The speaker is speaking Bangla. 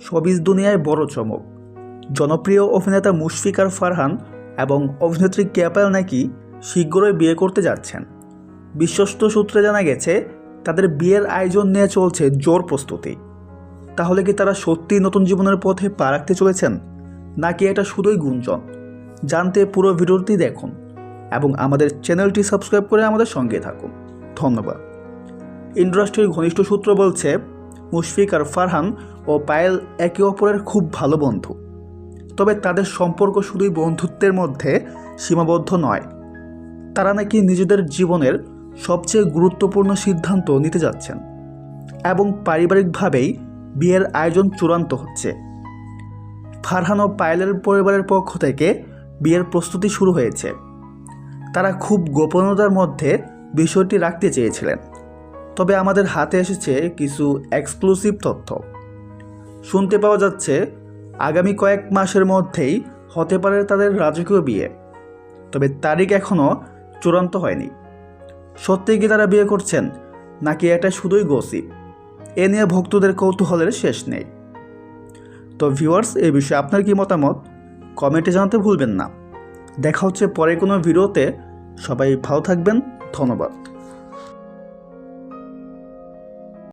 শোবিজ দুনিয়ায় বড় চমক। জনপ্রিয় অভিনেতা মুশফিকার ফারহান এবং অভিনেত্রী ক্যাপাল নাকি শীঘ্রই বিয়ে করতে যাচ্ছেন। বিশ্বস্ত সূত্রে জানা গেছে, তাদের বিয়ের আয়োজন নিয়ে চলছে জোর প্রস্তুতি। তাহলে কি তারা সত্যি নতুন জীবনের পথে পা রাখতে চলেছেন? নাকি এটা শুধুই গুঞ্জন? জানতে পুরো ভিডিওটি দেখুন এবং আমাদের চ্যানেলটি সাবস্ক্রাইব করে আমাদের সঙ্গে থাকুন। ধন্যবাদ। ইন্ডাস্ট্রির ঘনিষ্ঠ সূত্র বলছে মুশফিক আর ফারহান ও পায়েল একে অপরের খুব ভালো বন্ধু। তবে তাদের সম্পর্ক শুধুই বন্ধুত্বের মধ্যে সীমাবদ্ধ নয়, তারা নাকি নিজেদের জীবনের সবচেয়ে গুরুত্বপূর্ণ সিদ্ধান্ত নিতে যাচ্ছেন এবং পারিবারিকভাবেই বিয়ের আয়োজন চূড়ান্ত হচ্ছে। ফারহান ও পায়েলের পরিবারের পক্ষ থেকে বিয়ের প্রস্তুতি শুরু হয়েছে। তারা খুব গোপনতার মধ্যে বিষয়টি রাখতে চেয়েছিলেন। তবে আমাদের হাতে এসেছে কিছু এক্সক্লুসিভ তথ্য। শুনতে পাওয়া যাচ্ছে, আগামী কয়েক মাসের মধ্যেই হতে পারে তাদের রাজকীয় বিয়ে। তবে তারিখ এখনও চূড়ান্ত হয়নি। সত্যিই কি তারা বিয়ে করছেন, নাকি এটা শুধুই গসিপ? এ নিয়ে ভক্তদের কৌতূহলের শেষ নেই। তো ভিউয়ার্স এই বিষয়ে আপনার কি মতামত? কমেন্টে জানাতে ভুলবেন না। দেখা হচ্ছে পরে কোনো ভিডিওতে। সবাই ভালো থাকবেন, ধন্যবাদ।